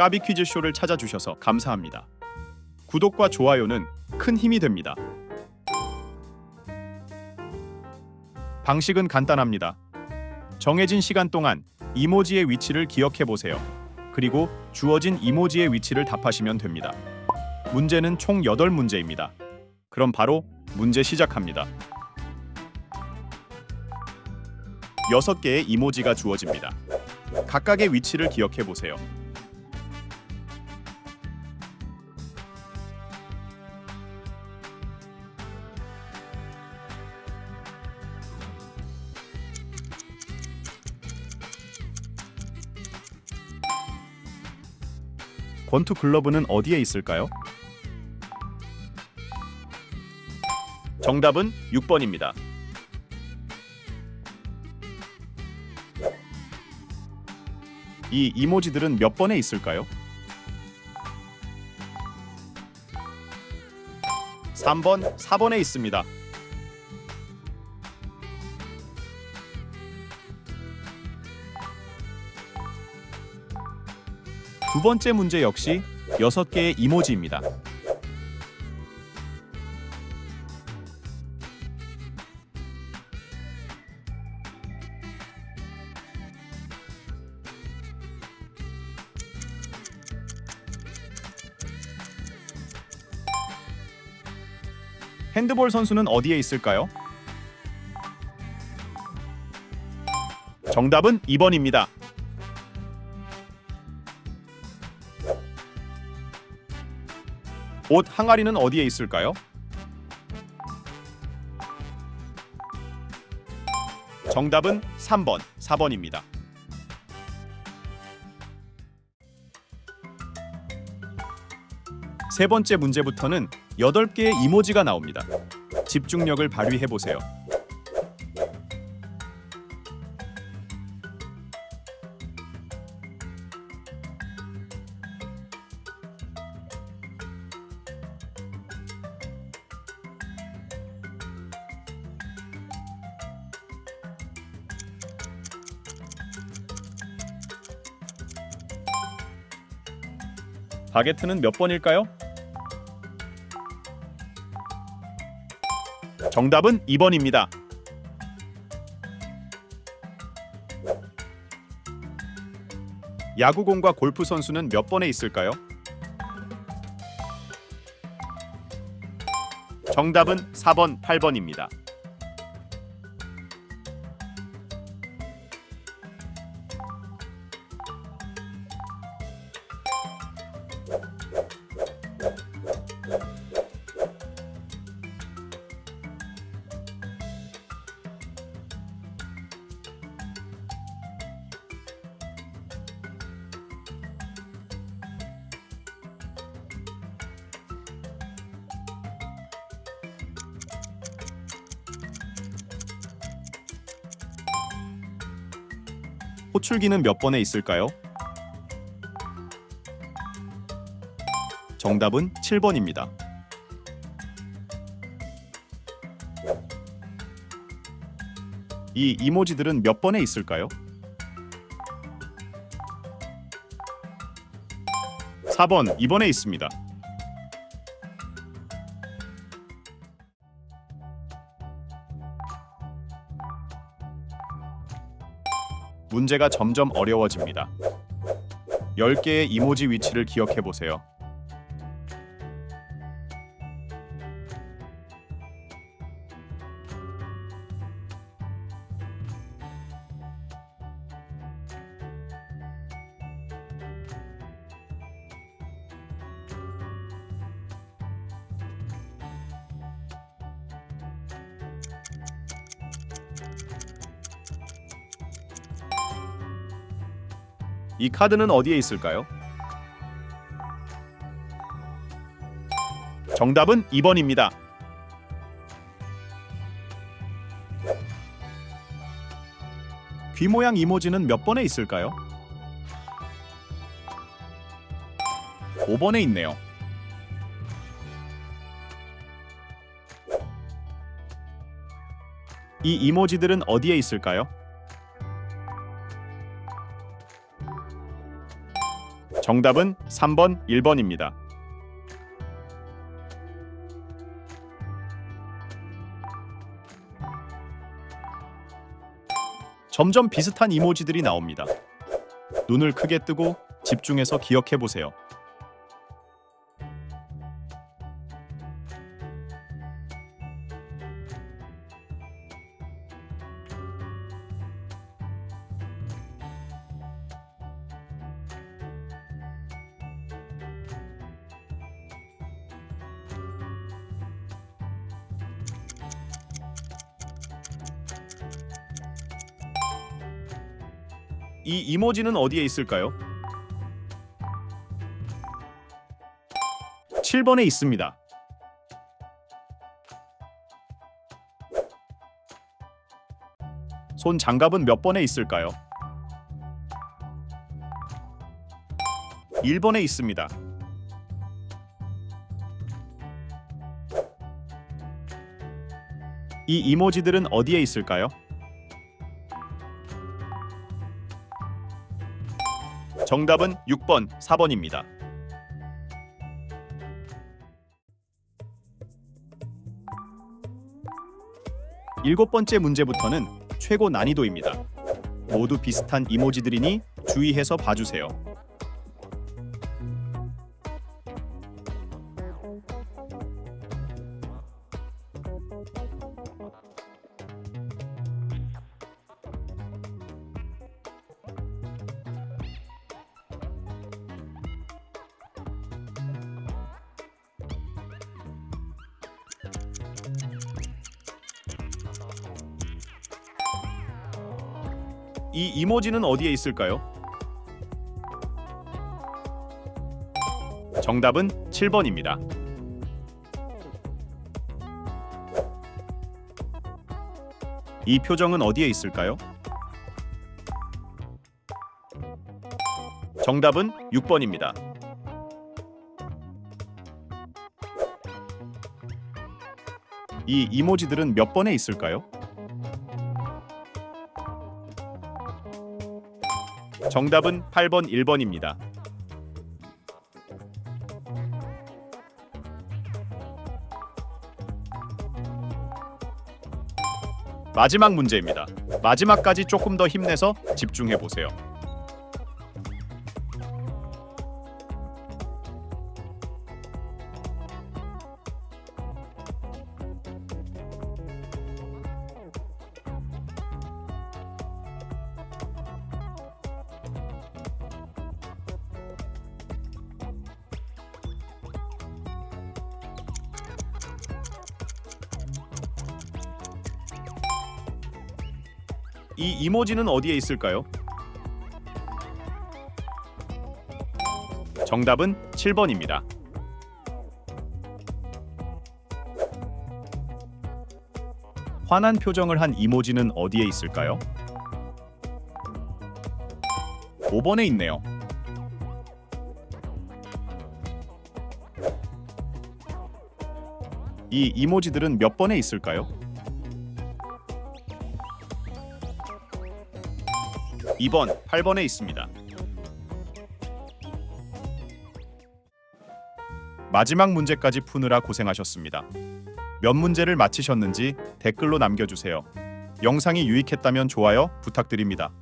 까비 퀴즈 쇼를 찾아주셔서 감사합니다. 구독과 좋아요는 큰 힘이 됩니다. 방식은 간단합니다. 정해진 시간 동안 이모지의 위치를 기억해 보세요. 그리고 주어진 이모지의 위치를 답하시면 됩니다. 문제는 총 8문제입니다. 그럼 바로 문제 시작합니다. 6개의 이모지가 주어집니다. 각각의 위치를 기억해 보세요. 권투 글러브는 어디에 있을까요? 정답은 6번입니다. 이 이모지들은 몇 번에 있을까요? 3번, 4번에 있습니다. 두 번째 문제 역시 6개의 이모지입니다. 핸드볼 선수는 어디에 있을까요? 정답은 2번입니다. 옷 항아리는 어디에 있을까요? 정답은 3번, 4번입니다. 세 번째 문제부터는 8개의 이모지가 나옵니다. 집중력을 발휘해 보세요. 바게트는 몇 번일까요? 정답은 2번입니다. 야구공과 골프 선수는 몇 번에 있을까요? 정답은 4번, 8번입니다. 호출기는 몇 번에 있을까요? 정답은 7번입니다. 이 이모지들은 몇 번에 있을까요? 4번, 2번에 있습니다. 문제가 점점 어려워집니다. 10개의 이모지 위치를 기억해 보세요. 이 카드는 어디에 있을까요? 정답은 2번입니다. 귀 모양 이모지는 몇 번에 있을까요? 5번에 있네요. 이 이모지들은 어디에 있을까요? 정답은 3번, 1번입니다. 점점 비슷한 이모지들이 나옵니다. 눈을 크게 뜨고 집중해서 기억해 보세요. 이 이모지는 어디에 있을까요? 7번에 있습니다. 손 장갑은 몇 번에 있을까요? 1번에 있습니다. 이 이모지들은 어디에 있을까요? 정답은 6번, 4번입니다. 일곱 번째 문제부터는 최고 난이도입니다. 모두 비슷한 이모지들이니 주의해서 봐주세요. 이 이모지는 어디에 있을까요? 정답은 7번입니다. 이 표정은 어디에 있을까요? 정답은 6번입니다. 이 이모지들은 몇 번에 있을까요? 정답은 8번 1번입니다. 마지막 문제입니다. 마지막까지 조금 더 힘내서 집중해 보세요. 이 이모지는 어디에 있을까요? 정답은 7번입니다. 화난 표정을 한 이모지는 어디에 있을까요? 5번에 있네요. 이 이모지들은 몇 번에 있을까요? 2번, 8번에 있습니다. 마지막 문제까지 푸느라 고생하셨습니다. 몇 문제를 맞히셨는지 댓글로 남겨주세요. 영상이 유익했다면 좋아요 부탁드립니다.